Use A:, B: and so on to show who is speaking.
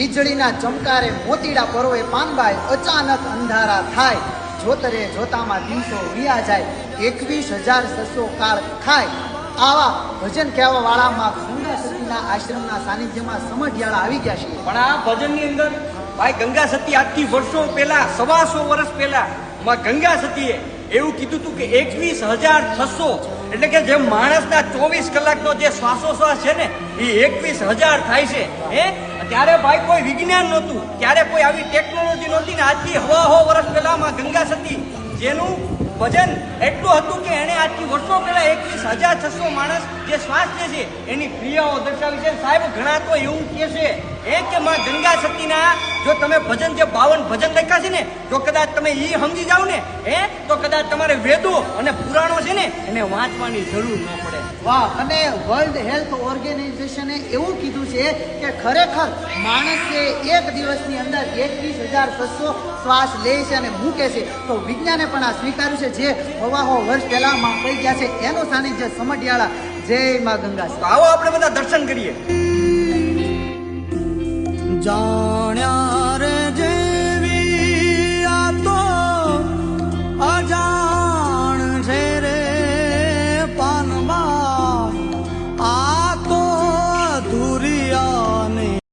A: વીજળીના ચમકારે મોતીડા પરોવે પાનબાઈ અચાનક અંધારા થાય. જોતરે જોતામાં દિવસો વિયા જાય. એકવીસ હજાર સસો કાળ ખાય. આવા ભજન કહેવા વાળામાં ગંગા આશ્રમના સાનિધ્યમાં સમઢિયાળા આવી ગયા છે.
B: પણ આ ભજનની અંદર ભાઈ ગંગા સતી આજથી વર્ષો પહેલા, સવાસો વર્ષ પહેલા માં ગંગા સતીએ એવું કીધું હતું કે એકવીસ હજાર છસો, એટલે કે જે માણસના ચોવીસ કલાકનો જે શ્વાસોશ્વાસ છે ને, એ એકવીસ હજાર થાય છે. હે? ત્યારે ભાઈ કોઈ વિજ્ઞાન નહોતું. ત્યારે કોઈ આવી ટેકનોલોજી નહોતી ને આજથી હવા હો વર્ષ પહેલામાં ગંગા સતી, જેનું વજન એટલું હતું કે એણે આજથી વર્ષો પહેલા એકવીસ હજાર છસો માણસ જે શ્વાસ છે, એની ક્રિયાઓ દર્શાવી છે. સાહેબ, ઘણા તો એવું કહે છે એ કે માં ગંગા સતીના જો તમે ભજન જે બાવન ભજન લખ્યા છે ને જો કદાચ તમે ઈ સમજી જાવ ને હે? તો કદાચ તમારે વેદો અને પુરાણો છે ને એને વાંચવાની જરૂર ન પડે.
A: વાહ અને વર્લ્ડ હેલ્થ ઓર્ગેનાઇઝેશને એવું કીધું છે કે ખરેખર માણસે એક દિવસની અંદર એકવીસ હજાર છસો શ્વાસ લે છે અને મૂકે છે. તો વિજ્ઞાને પણ આ સ્વીકાર્યું છે જે હવાહો વર્ષ પહેલામાં કહી ગયા છે. એનું સાનિધ્ય સમઢિયાળા. જય માં ગંગા
B: આવો આપણે બધા દર્શન કરીએ.
A: જા